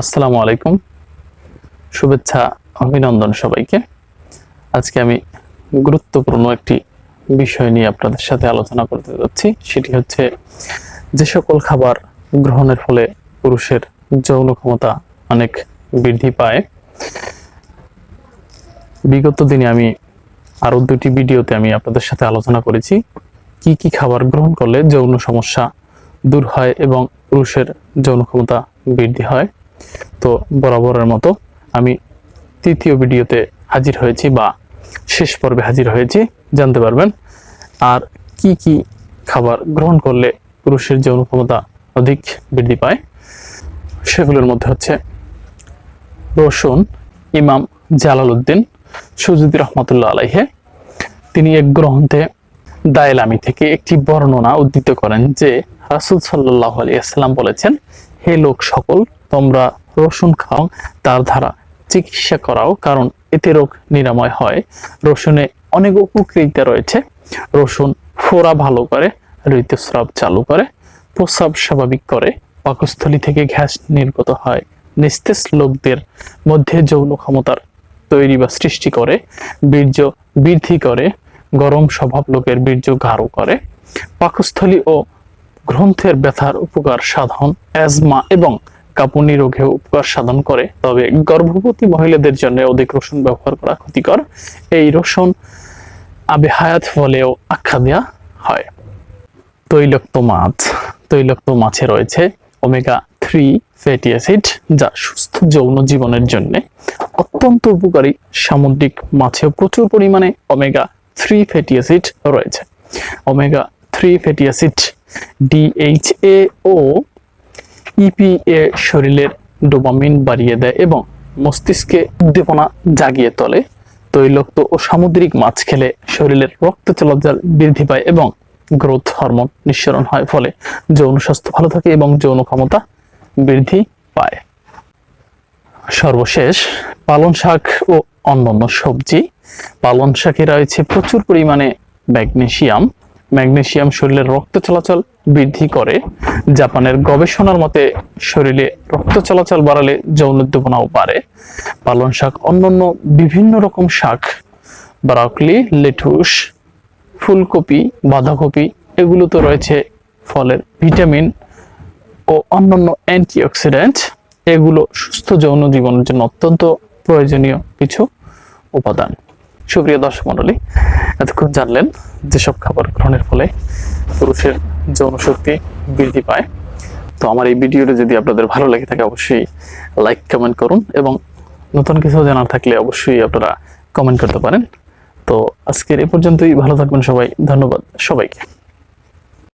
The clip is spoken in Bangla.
আসসালামু আলাইকুম। শুভেচ্ছা, অভিনন্দন সবাইকে। আজকে আমি গুরুত্বপূর্ণ একটি বিষয় নিয়ে আপনাদের সাথে আলোচনা করতে যাচ্ছি। সেটি হচ্ছে যে সকল খাবার গ্রহণের ফলে পুরুষের যৌন ক্ষমতা অনেক বৃদ্ধি পায়। বিগত দিনে আমি আরও দুটি ভিডিওতে আমি আপনাদের সাথে আলোচনা করেছি। কি কি খাবার গ্রহণ করলে যৌন সমস্যা দূর হয় এবং পুরুষের যৌন ক্ষমতা বৃদ্ধি হয়? তো বরাবরের মতো আমি তৃতীয় ভিডিওতে হাজির হয়েছি বা শেষ পর্বে হাজির হয়েছি, জানতে পারবেন। আর কি কি খাবার গ্রহণ করলে পুরুষের যৌন ক্ষমতা অধিক বৃদ্ধি পায়, সেগুলোর মধ্যে হচ্ছে রসুন ইমাম জালালউদ্দিন সুজুদি রহমতুল্লাহ আলাইহে। তিনি এক গ্রন্থে দায়লামি থেকে একটি বর্ণনা উদ্ধৃত করেন যে রাসুল সাল্লাহ আলিয়াল্লাম বলেছেন, হে লোক সকল তোমরা রসুন খাও, তার দ্বারা চিকিৎসা করাও, কারণ এতে রোগ নিরাময় হয়। রসুনে অনেক উপকৃতা রয়েছে। রসুন ফোড়া ভালো করে, ঋতুস্রাব চালু করে, প্রস্রাব স্বাভাবিক করে, পাকস্থলী থেকে ঘ্যাস নির্গত হয়। নিস্তেজ লোকদের মধ্যে যৌন ক্ষমতার তৈরি বা সৃষ্টি করে, বীর্য বৃদ্ধি করে, গরম স্বভাব লোকের বীর্য গাঢ় করে। পাকস্থলী ও গ্রন্থের ব্যথার উপকার সাধন, অ্যাজমা এবং কাঁপুনি রোগেও উপকার সাধন করে, তবে গর্ভবতী মহিলাদের জন্য অধিক রসুন ব্যবহার করা ক্ষতিকর। এই রসুন আবে হায়াত বলেও আখ্যা দেওয়া হয়। তৈলক্ত মাছ, তৈলক্ত মাছে রয়েছে ওমেগা থ্রি ফ্যাটি অ্যাসিড যা সুস্থ যৌন জীবনের জন্য অত্যন্ত উপকারী। সামুদ্রিক মাছেও প্রচুর পরিমাণে ওমেগা থ্রি ফ্যাটি অ্যাসিড রয়েছে omega three fatty acid DHA ও ইপিএ শরীরের ডোপামিন বাড়িয়ে দেয় এবং মস্তিষ্কে উদ্দীপনা জাগিয়ে তোলে। তৈলক্ত ও সামুদ্রিক মাছ খেলে শরীরের রক্ত চলাচল বৃদ্ধি পায় এবং গ্রোথ হরমোন নিঃসরণ হয়, ফলে যৌন স্বাস্থ্য ভালো থাকে এবং যৌন ক্ষমতা বৃদ্ধি পায়। সর্বশেষ পালন শাক ও অন্যান্য সবজি। পালন শাকে রয়েছে প্রচুর পরিমাণে ম্যাগনেশিয়াম। ম্যাগনেশিয়াম শরীরের রক্ত চলাচল বৃদ্ধি করে। জাপানের গবেষণার মতে, শরীরে রক্ত চলাচল বাড়ালে যৌন উদ্দীপনাও বাড়ে। পালন শাক অন্যান্য বিভিন্ন রকম শাক, ব্রকলি, লেটুস, ফুলকপি, বাঁধাকপি, এগুলো তো রয়েছে ফলের ভিটামিন ও অন্যান্য অ্যান্টিঅক্সিডেন্ট। এগুলো সুস্থ যৌন জীবনের জন্য অত্যন্ত প্রয়োজনীয় কিছু উপাদান। সুপ্রিয় দর্শক মণ্ডলী, এতক্ষণ জানলেন যেসব খাবার গ্রহণের ফলে পুরুষের যৌন শক্তি বৃদ্ধি পায়। তো আমার এই ভিডিওটা যদি আপনাদের ভালো লাগে থাকে, অবশ্যই লাইক কমেন্ট করুন এবং নতুন কিছু জানার থাকলে অবশ্যই আপনারা কমেন্ট করতে পারেন। তো আজকের এ পর্যন্তই। ভালো থাকবেন সবাই। ধন্যবাদ সবাইকে।